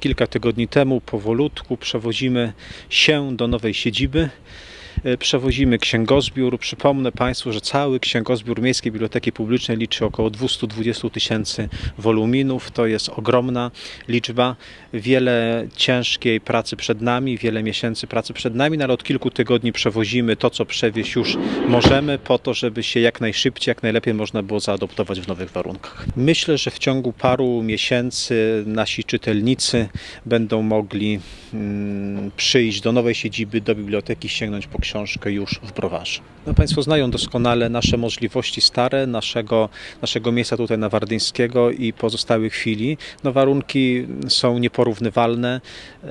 kilka tygodni temu powolutku przewozimy się do nowej siedziby. E, Przewozimy księgozbiór. Przypomnę Państwu, że cały księgozbiór Miejskiej Biblioteki Publicznej liczy około 220 tysięcy woluminów. To jest ogromna liczba. Wiele ciężkiej pracy przed nami, wiele miesięcy pracy przed nami, no ale od kilku tygodni przewozimy to, co przewieźć już możemy, po to, żeby się jak najszybciej, jak najlepiej można było zaadoptować w nowych warunkach. Myślę, że w ciągu paru miesięcy nasi czytelnicy będą mogli mm, przyjść do nowej siedziby, do biblioteki, sięgnąć po książkę już w browarze. No, Państwo znają doskonale nasze możliwości stare, naszego, naszego miejsca tutaj na Wardyńskiego i pozostałych chwili. No, warunki są nieporównywalne. E,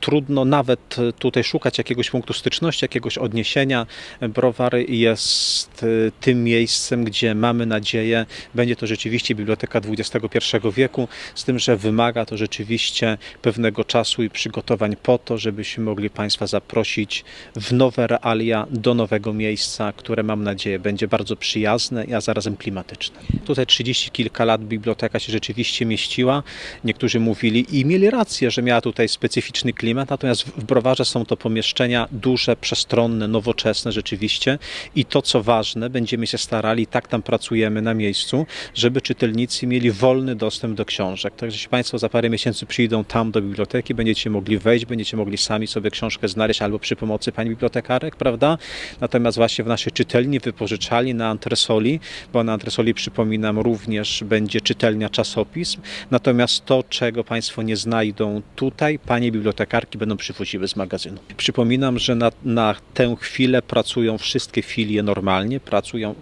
Trudno nawet tutaj szukać jakiegoś punktu styczności, jakiegoś odniesienia. Browar jest e, tym miejscem, gdzie mamy nadzieję, będzie to rzeczywiście biblioteka XXI wieku, z tym, że wymaga to rzeczywiście pewnego czasu i przygotowań po to, żebyśmy mogli Państwa zaprosić w nowe realia, do nowego miejsca, które mam nadzieję będzie bardzo przyjazne, a zarazem klimatyczne. Tutaj 30 kilka lat biblioteka się rzeczywiście mieściła. Niektórzy mówili i mieli rację, że miała tutaj specyficzny klimat, natomiast w browarze są to pomieszczenia duże, przestronne, nowoczesne rzeczywiście i to co ważne, będziemy się starali, tak tam pracujemy na miejscu, żeby czytelnicy mieli wolny dostęp do książek. Także jeśli Państwo za parę miesięcy przyjdą tam do biblioteki, będziecie mogli wejść, będziecie mogli sami sobie książkę znaleźć albo przy pomocy pani bibliotekarek, prawda? Natomiast właśnie w naszej czytelni wypożyczalni na antresoli, bo na antresoli przypominam również będzie czytelnia czasopism, natomiast to, czego Państwo nie znajdą tutaj, panie bibliotekarki będą przywoziły z magazynu. Przypominam, że na, na tę chwilę pracują wszystkie filie normalnie, pracują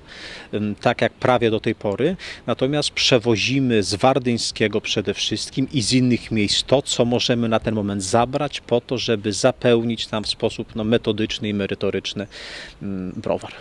tak jak prawie do tej pory, natomiast przewozimy z Wardyńskiego przede wszystkim i z innych miejsc to, co możemy na ten moment zabrać po to, żeby zapełnić tam w sposób no, metodyczny i merytoryczny mm, browar.